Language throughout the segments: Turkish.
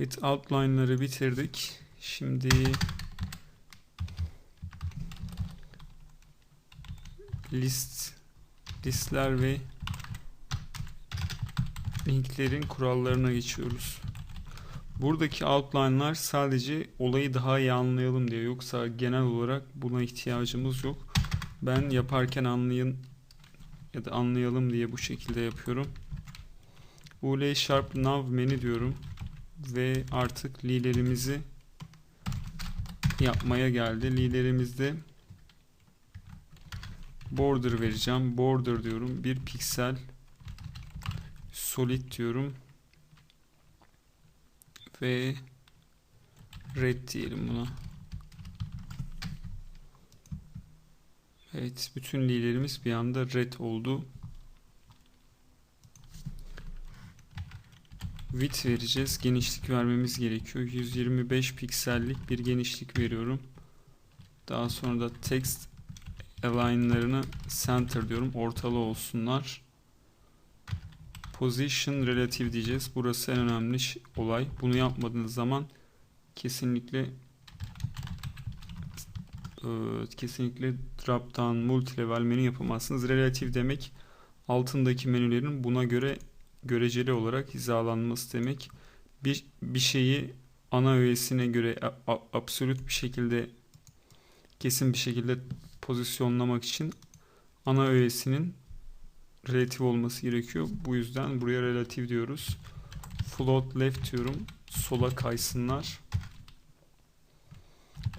Evet outline'ları bitirdik. Şimdi list listler ve linklerin kurallarına geçiyoruz. Buradaki outline'lar sadece olayı daha iyi anlayalım diye yoksa genel olarak buna ihtiyacımız yok. Ben yaparken anlayın ya da anlayalım diye bu şekilde yapıyorum. Ule sharp nav menü diyorum ve artık lilerimizi yapmaya geldi. Lilerimizde border vereceğim. Border diyorum. Bir piksel solid diyorum. Ve red diyelim buna. Evet, bütün lilerimiz bir anda red oldu. Width vereceğiz. Genişlik vermemiz gerekiyor. 125 piksellik bir genişlik veriyorum. Daha sonra da text align'larını center diyorum. Ortalı olsunlar. Position relative diyeceğiz. Burası en önemli olay. Bunu yapmadığınız zaman kesinlikle kesinlikle drop down multi level menü yapamazsınız. Relative demek altındaki menülerin buna göre göreceli olarak hizalanması demek. Bir, bir şeyi ana öğesine göre absolut bir şekilde kesin bir şekilde pozisyonlamak için ana öğesinin relatif olması gerekiyor. Bu yüzden buraya relatif diyoruz. Float left diyorum. Sola kaysınlar.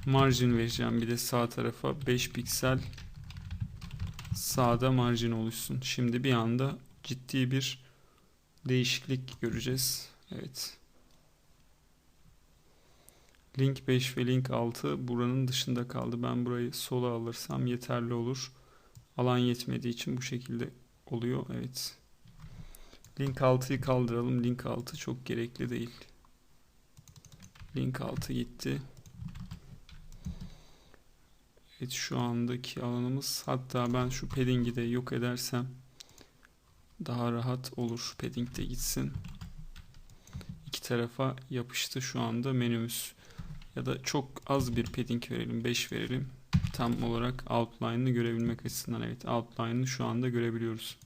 Margin vereceğim bir de sağ tarafa 5 piksel sağda margin oluşsun. Şimdi bir anda ciddi bir değişiklik göreceğiz. Evet. Link 5 ve link 6 buranın dışında kaldı. Ben burayı sola alırsam yeterli olur. Alan yetmediği için bu şekilde oluyor. Evet. Link 6'yı kaldıralım. Link 6 çok gerekli değil. Link 6 gitti. Evet şu andaki alanımız hatta ben şu padding'i de yok edersem daha rahat olur. Padding de gitsin. İki tarafa yapıştı şu anda menümüz. Ya da çok az bir padding verelim. 5 verelim. Tam olarak outline'ını görebilmek açısından evet outline'ını şu anda görebiliyoruz.